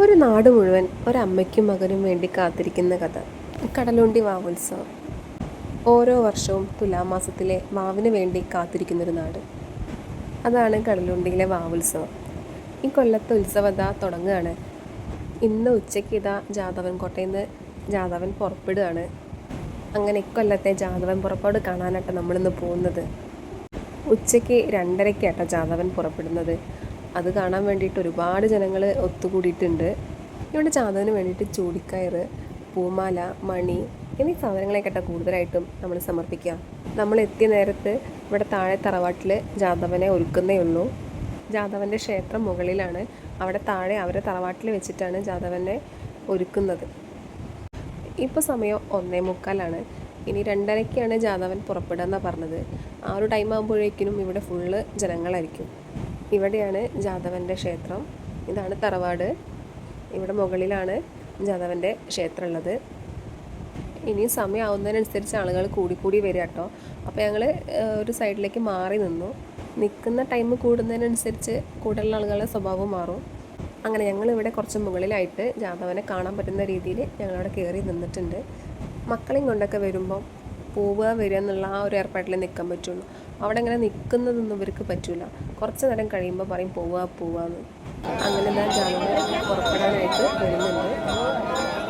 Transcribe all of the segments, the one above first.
ഒരു നാട് മുഴുവൻ ഒരമ്മയ്ക്കും മകനും വേണ്ടി കാത്തിരിക്കുന്ന കഥ. കടലുണ്ടി വാവുത്സവം. ഓരോ വർഷവും തുലാമാസത്തിലെ വാവിന് വേണ്ടി കാത്തിരിക്കുന്നൊരു നാട്. അതാണ് കടലുണ്ടിയിലെ വാവുത്സവം. ഈ കൊല്ലത്തെ ഉത്സവത തുടങ്ങുകയാണ്. ഇന്ന് ഉച്ചയ്ക്ക് ഇതാ ജാതവൻ കോട്ടയിൽ നിന്ന് ജാതവൻ പുറപ്പെടുകയാണ്. അങ്ങനെ ഇക്കൊല്ലത്തെ ജാതവൻ പുറപ്പാട് കാണാനായിട്ട് നമ്മളിന്ന് പോകുന്നത്. ഉച്ചയ്ക്ക് രണ്ടരയ്ക്കാട്ടോ ജാതവൻ പുറപ്പെടുന്നത്. അത് കാണാൻ വേണ്ടിയിട്ട് ഒരുപാട് ജനങ്ങൾ ഒത്തുകൂടിയിട്ടുണ്ട്. ഇവിടെ ചാതകന് വേണ്ടിയിട്ട് ചൂടിക്കയറ് പൂമാല മണി എന്നീ സാധനങ്ങളെയൊക്കെ കൂടുതലായിട്ടും നമ്മൾ സമർപ്പിക്കുക. നമ്മൾ എത്തിയ നേരത്ത് ഇവിടെ താഴെ തറവാട്ടിൽ ജാതവനെ ഒരുക്കുന്നേ ഉള്ളൂ. ജാതവന്റെ ക്ഷേത്രം മുകളിലാണ്. അവിടെ താഴെ അവരെ തറവാട്ടിൽ വെച്ചിട്ടാണ് ജാതവനെ ഒരുക്കുന്നത്. ഇപ്പോൾ സമയം ഒന്നേ മുക്കാലാണ്. ഇനി രണ്ടരയ്ക്കാണ് ജാതവൻ പുറപ്പെടുക എന്നാണ് പറഞ്ഞത്. ആ ഒരു ടൈം ആകുമ്പോഴേക്കിനും ഇവിടെ ഫുള്ള് ജനങ്ങളായിരിക്കും. ഇവിടെയാണ് ജാതവന്റെ ക്ഷേത്രം. ഇതാണ് തറവാട്. ഇവിടെ മുകളിലാണ് ജാതവന്റെ ക്ഷേത്രം ഉള്ളത് ഇനി സമയമാവുന്നതിനനുസരിച്ച് ആളുകൾ കൂടിക്കൂടി വരിക കേട്ടോ. അപ്പോൾ ഞങ്ങൾ ഒരു സൈഡിലേക്ക് മാറി നിന്നു. നിൽക്കുന്ന ടൈം കൂടുന്നതിനനുസരിച്ച് കൂടുതലുള്ള ആളുകളുടെ സ്വഭാവം മാറും. അങ്ങനെ ഞങ്ങൾ ഇവിടെ കുറച്ച് മുകളിലായിട്ട് ജാദവനെ കാണാൻ പറ്റുന്ന രീതിയിൽ ഞങ്ങളവിടെ കയറി നിന്നിട്ടുണ്ട്. മക്കളെയും കൊണ്ടൊക്കെ വരുമ്പം പോവുക വരിക എന്നുള്ള ആ ഒരു ഏർപ്പാട്ടിൽ നിൽക്കാൻ പറ്റുള്ളൂ. അവിടെ അങ്ങനെ നിൽക്കുന്നതൊന്നും ഇവർക്ക് പറ്റില്ല കുറച്ച് നേരം കഴിയുമ്പോൾ പറയും പോവാ പോവാന്ന് അങ്ങനെ ഞാൻ ജാമ്യം പുറപ്പെടാനായിട്ട് വരുന്നുണ്ട്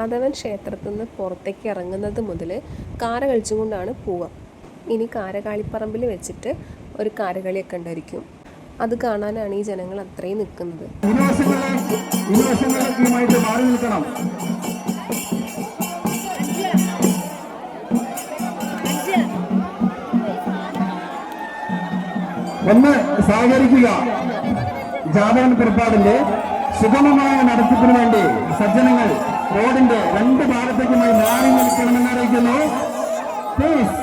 ജാതവൻ ക്ഷേത്രത്തിൽ നിന്ന് പുറത്തേക്ക് ഇറങ്ങുന്നത് മുതൽ കാര കളിച്ചുകൊണ്ടാണ് പോവുക. ഇനി കാരകാളിപ്പറമ്പിൽ വെച്ചിട്ട് ഒരു കാരകളിയൊക്കെ ഉണ്ടായിരിക്കും. അത് കാണാനാണ് ഈ ജനങ്ങൾ അത്രയും നിൽക്കുന്നത്. ഒന്ന് സഹകരിക്കുക. ജാതകൻ പുറപ്പാടിന്റെ സുഗമമായ നടത്തിപ്പിന് വേണ്ടി സജ്ജനങ്ങൾ റോഡിന്റെ രണ്ട് ഭാഗത്തേക്കുമായി മാറി നിൽക്കണമെന്ന് അറിയിക്കുന്നു പ്ലീസ്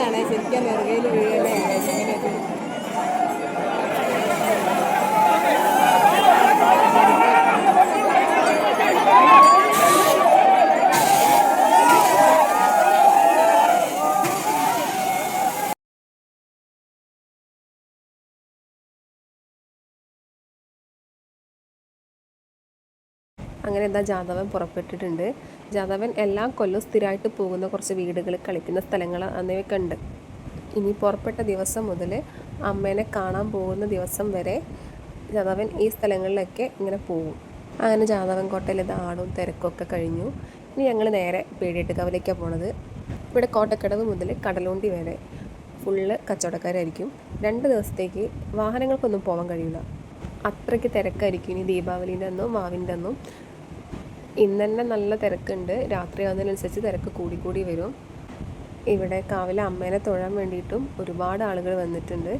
വെട്ടിന്നാണ് ശരിക്കും നെറുകയിൽ വീഴലേ അങ്ങനെ എന്താ ജാതവൻ പുറപ്പെട്ടിട്ടുണ്ട്. ജാദവൻ എല്ലാ കൊല്ലവും സ്ഥിരമായിട്ട് പോകുന്ന കുറച്ച് വീടുകൾ കളിക്കുന്ന സ്ഥലങ്ങൾ എന്നിവയൊക്കെ ഉണ്ട്. ഇനി പുറപ്പെട്ട ദിവസം മുതൽ അമ്മേനെ കാണാൻ പോകുന്ന ദിവസം വരെ ജാദവൻ ഈ സ്ഥലങ്ങളിലൊക്കെ ഇങ്ങനെ പോകും. അങ്ങനെ ജാദവൻ കോട്ടയിലെ ആടും തിരക്കൊക്കെ കഴിഞ്ഞു. ഇനി ഞങ്ങൾ നേരെ പേടിയെട്ടുകാവിലേക്കാണ് പോണത്. ഇവിടെ കോട്ടക്കടവ് മുതൽ കടലുണ്ടി വരെ ഫുള്ള് കച്ചവടക്കാരായിരിക്കും. രണ്ട് ദിവസത്തേക്ക് വാഹനങ്ങൾക്കൊന്നും പോകാൻ കഴിയില്ല അത്രയ്ക്ക് തിരക്കായിരിക്കും ഇനി ദീപാവലിന്റെ അന്നും മാവിന്റെ അന്നും. ഇന്ന് തന്നെ നല്ല തിരക്കുണ്ട്. രാത്രി ആവുന്നതിനനുസരിച്ച് തിരക്ക് കൂടിക്കൂടി വരും. ഇവിടെ കാവിലെ അമ്മേനെ തൊഴാൻ വേണ്ടിയിട്ടും ഒരുപാട് ആളുകൾ വന്നിട്ടുണ്ട്.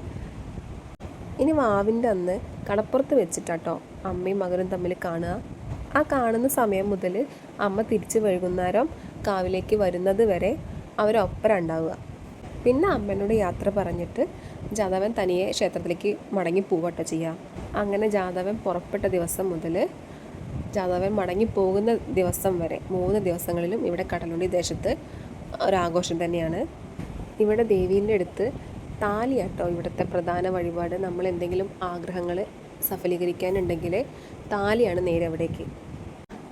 ഇനി വാവിന്റെ അന്ന് കടപ്പുറത്ത് വെച്ചിട്ടാട്ടോ അമ്മയും മകനും തമ്മിൽ കാണുക. ആ കാണുന്ന സമയം മുതൽ അമ്മ തിരിച്ച് വൈകുന്നേരം കാവിലേക്ക് വരുന്നത് വരെ അവരൊപ്പരം ഉണ്ടാവുക. പിന്നെ അമ്മനോട് യാത്ര പറഞ്ഞിട്ട് ജാതവൻ തനിയെ ക്ഷേത്രത്തിലേക്ക് മടങ്ങി പോവട്ടെ ചെയ്യുക. അങ്ങനെ ജാതവൻ പുറപ്പെട്ട ദിവസം മുതൽ ജാതവൻ മടങ്ങി പോകുന്ന ദിവസം വരെ മൂന്ന് ദിവസങ്ങളിലും ഇവിടെ കടലുണ്ടി ദേശത്ത് ഒരാഘോഷം തന്നെയാണ്. ഇവിടെ ദേവീന്റെ അടുത്ത് താലിയാട്ടോ ഇവിടുത്തെ പ്രധാന വഴിപാട്. നമ്മൾ എന്തെങ്കിലും ആഗ്രഹങ്ങൾ സഫലീകരിക്കാനുണ്ടെങ്കിൽ താലിയാണ് നേരെ അവിടേക്ക്.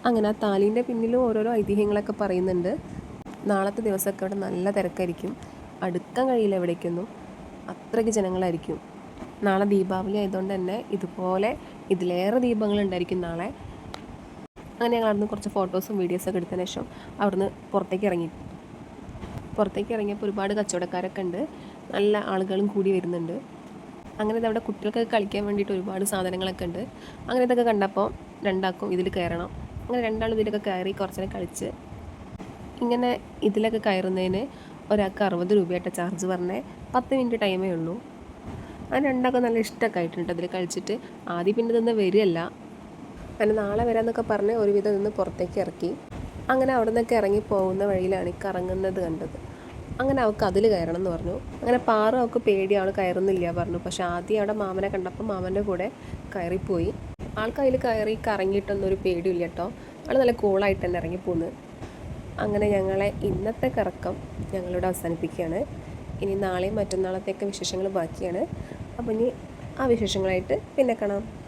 അങ്ങനെ ആ താലീന്റെ പിന്നിലും ഓരോരോ ഐതിഹ്യങ്ങളൊക്കെ പറയുന്നുണ്ട്. നാളത്തെ ദിവസമൊക്കെ അവിടെ നല്ല തിരക്കായിരിക്കും. അടുക്കാൻ കഴിയില്ല എവിടേക്കൊന്നും അത്രയ്ക്ക് ജനങ്ങളായിരിക്കും. നാളെ ദീപാവലി ആയതുകൊണ്ട് തന്നെ ഇതുപോലെ ഇതിലേറെ ദീപങ്ങളുണ്ടായിരിക്കും. നാളെ അങ്ങനെ ഞങ്ങൾ അവിടുന്ന് കുറച്ച് ഫോട്ടോസും വീഡിയോസൊക്കെ എടുത്തതിന് ശേഷം അവിടുന്ന് പുറത്തേക്ക് ഇറങ്ങി. പുറത്തേക്ക് ഇറങ്ങിയപ്പോൾ ഒരുപാട് കച്ചവടക്കാരൊക്കെ ഉണ്ട്. നല്ല ആളുകളും കൂടി വരുന്നുണ്ട്. അങ്ങനെ അവിടെ കുട്ടികൾക്കൊക്കെ കളിക്കാൻ വേണ്ടിയിട്ട് ഒരുപാട് സാധനങ്ങളൊക്കെ ഉണ്ട്. അങ്ങനെ ഇതൊക്കെ കണ്ടപ്പോൾ രണ്ടാക്കും ഇതിൽ കയറണം. അങ്ങനെ രണ്ടാളും ഇതിലൊക്കെ കയറി കുറച്ചേരം കളിച്ച് ഇങ്ങനെ ഇതിലൊക്കെ കയറുന്നതിന് ഒരാൾക്ക് അറുപത് രൂപയായിട്ട് ചാർജ് പറഞ്ഞേ. പത്ത് മിനിറ്റ് ടൈമേ ഉള്ളൂ. ആ രണ്ടാൾക്കും നല്ല ഇഷ്ടമൊക്കെ ആയിട്ടുണ്ട്. അതിൽ കളിച്ചിട്ട് ആദ്യം പിന്നെ ഇതൊന്നും വരികയല്ല. അങ്ങനെ നാളെ വരാമെന്നൊക്കെ പറഞ്ഞ് ഒരുവിധം നിന്ന് പുറത്തേക്ക് ഇറക്കി. അങ്ങനെ അവിടെ നിന്നൊക്കെ ഇറങ്ങി പോകുന്ന വഴിയിലാണ് ഈ കറങ്ങുന്നത് കണ്ടത്. അങ്ങനെ അവൾക്ക് അതിൽ കയറണം എന്ന് പറഞ്ഞു. അങ്ങനെ പാറ അവൾക്ക് പേടി അവൾ കയറുന്നില്ല പറഞ്ഞു. പക്ഷെ ആദ്യം അവിടെ മാമനെ കണ്ടപ്പോൾ മാമന്റെ കൂടെ കയറിപ്പോയി. ആൾക്ക് അതിൽ കയറി കറങ്ങിയിട്ടൊന്നും ഒരു പേടിയില്ല കേട്ടോ. അവൾ നല്ല കൂളായിട്ട് തന്നെ ഇറങ്ങിപ്പോന്ന് അങ്ങനെ ഞങ്ങളെ ഇന്നത്തെ കറക്കം ഞങ്ങളിവിടെ അവസാനിപ്പിക്കുകയാണ്. ഇനി നാളെയും മറ്റന്നാളത്തേക്ക് വിശേഷങ്ങൾ ബാക്കിയാണ്. അപ്പോൾ ഇനി ആ വിശേഷങ്ങളായിട്ട് പിന്നെ കാണാം.